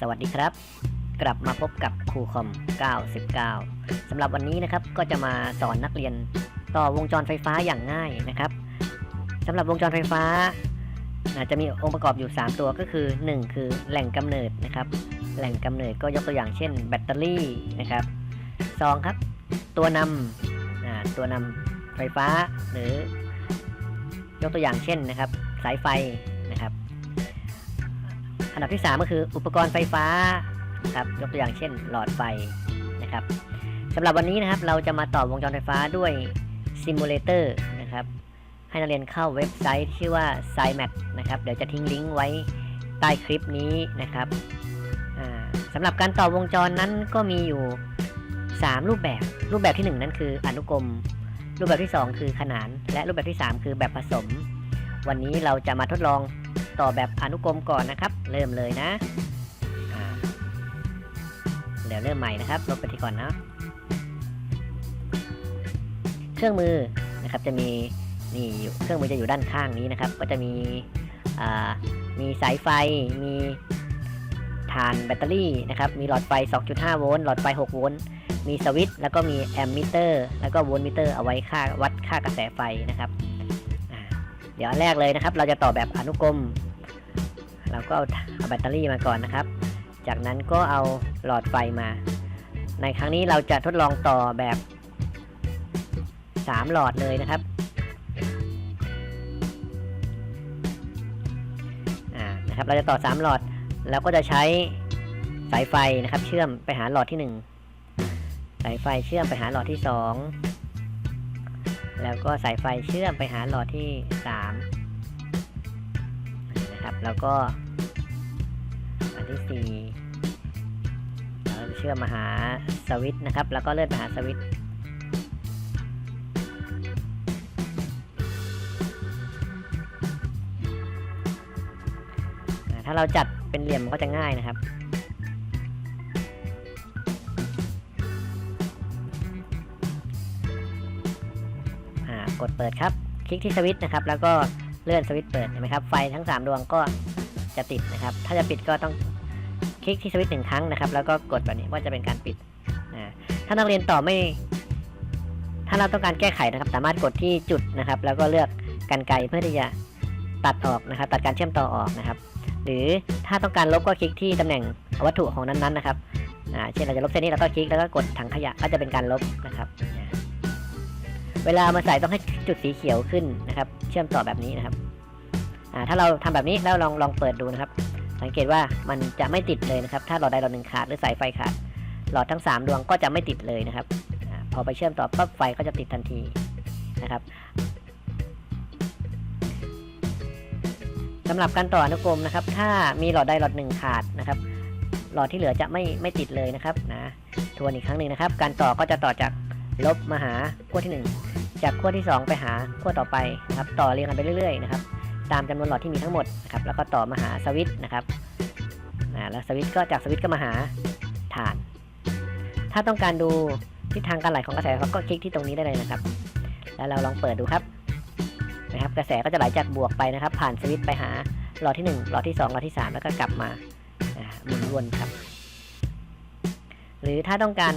สวัสดีครับ กลับมาพบกับครูคอม 99สำหรับวันนี้นะครับก็จะมาสอนนักเรียนต่อวงจรไฟฟ้าอย่างง่ายนะครับสำหรับวงจรไฟฟ้าอาจะมีองค์ประกอบอยู่ 3 ตัวก็คือ 1 คือแหล่งกำเนิดนะครับ แหล่งกำเนิดก็ยกตัวอย่างเช่น แบตเตอรี่นะครับ 2 ครับ ตัวนำตัวนำไฟฟ้าหรือยกตัวอย่างเช่นนะครับ สายไฟ อันดับที่ 3 ก็คืออุปกรณ์ไฟฟ้านะครับยกตัวอย่างเช่นหลอดไฟนะครับสำหรับวันนี้นะครับเราจะมาต่อวงจรไฟฟ้าด้วยซิมูเลเตอร์นะครับให้นักเรียนเข้าเว็บไซต์ชื่อว่า s i m a t นะครับเดี๋ยวจะทิ้งลิงก์ไว้ใต้คลิปนี้นะครับสำหรับการต่อวงจรนั้นก็มีอยู่ 3 รูปแบบ รูปแบบทีหนึ่1 นั้นคืออนุกรม รูปแบบที่ 2 คือขนาน และรูปแบบที่ 3 คือแบบผสม วันนี้เราจะมาทดลอง ต่อแบบอนุกรมก่อนนะครับ เริ่มเลยนะเดี๋ยวเริ่มใหม่นะครับลบไปทีก่อนนะเครื่องมือนะครับจะมีนี่เครื่องมือจะอยู่ด้านข้างนี้นะครับ ก็จะมีมีสายไฟมีฐานแบตเตอรี่นะครับ มีหลอดไฟ 2.5 โวลต์หลอดไฟ 6 โวลต์มีสวิตช์แล้วก็มีแอมมิเตอร์แล้วก็โวลต์มิเตอร์เอาไว้ค่าวัดค่ากระแสไฟนะครับเดี๋ยวอันแรกเลยนะครับ เราจะต่อแบบอนุกรม เราก็เอาเอาแบตเตอรี่มาก่อนนะครับ จากนั้นก็เอาหลอดไฟมา ในครั้งนี้เราจะทดลองต่อแบบ 3 หลอดเลยนะครับอ่านะครับ เราจะต่อ 3 หลอดแล้วก็จะใช้สายไฟนะครับ เชื่อมไปหาหลอดที่ 1 สายไฟเชื่อมไปหาหลอดที่ 2 แล้วก็สายไฟเชื่อมไปหาหลอดที่ 3 นะครับ แล้วก็ อันที่สี่เราเชื่อมมาหาสวิตนะครับ แล้วก็เลื่อนไปหาสวิตถ้าเราจัดเป็นเหลี่ยมมันก็จะง่ายนะครับกดเปิดครับ คลิกที่สวิตช์นะครับ แล้วก็ เลื่อนสวิตช์เปิดเห็นไหมครับไฟทั้ง 3 ดวงก็จะติดนะครับ ถ้าจะปิดก็ต้องคลิกที่สวิตช์หนึ่งครั้งนะครับ แล้วก็กดแบบนี้ว่าจะเป็นการปิดอ่าถ้านักเรียนต่อไม่ ถ้าเราต้องการแก้ไขนะครับ สามารถกดที่จุดนะครับ แล้วก็เลือกกันไกรเพื่อที่จะตัดออกนะครับ ตัดการเชื่อมต่อออกนะครับ หรือถ้าต้องการลบก็คลิกที่ตำแหน่งวัตถุของนั้นๆนะครับอ่าเช่นเราจะลบเส้นนี้เราก็คลิกแล้วก็กดถังขยะก็จะเป็นการลบนะครับ เวลามาใส่ต้องให้จุดสีเขียวขึ้นนะครับ เชื่อมต่อแบบนี้นะครับอ่าถ้าเราทำแบบนี้แล้วลองลองเปิดดูนะครับ สังเกตว่ามันจะไม่ติดเลยนะครับ ถ้าหลอดใดหลอดหนึ่งขาดหรือสายไฟขาด หลอดทั้ง 3 ดวงก็จะไม่ติดเลยนะครับอพอไปเชื่อมต่อปั๊บไฟก็จะติดทันทีนะครับสำหรับการต่ออนุกรมนะครับ ถ้ามีหลอดใดหลอดหนึ่งขาดนะครับ หลอดที่เหลือจะไม่ไม่ติดเลยนะครับนะทวนอีกครั้งหนึ่งนะครับ การต่อก็จะต่อจาก ลบมาหาขั้วที่ 1 จากขั้วที่ 2 ไปหาขั้วต่อไปนะครับต่อเรียงกันไปเรื่อยๆนะครับตามจำนวนหลอดที่มีทั้งหมดนะครับแล้วก็ต่อมาหาสวิตช์นะครับแล้วสวิตช์ก็จากสวิตช์ก็มาหาฐาน ถ้าต้องการดูทิศทางการไหลของกระแสไฟฟ้าก็คลิกที่ตรงนี้ได้เลยนะครับ แล้วเราลองเปิดดูครับนะครับ กระแสก็จะไหลจากบวกไปนะครับ ผ่านสวิตช์ไปหาหลอดที่ 1 หลอดที่ 2 หลอดที่ 3 แล้วก็กลับมาหมุนวนครับ หรือถ้าต้องการ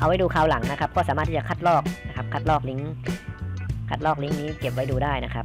เอาไว้ดูคราวหลังนะครับ ก็สามารถที่จะคัดลอกนะครับ คัดลอกลิงก์ คัดลอกลิงก์นี้เก็บไว้ดูได้นะครับ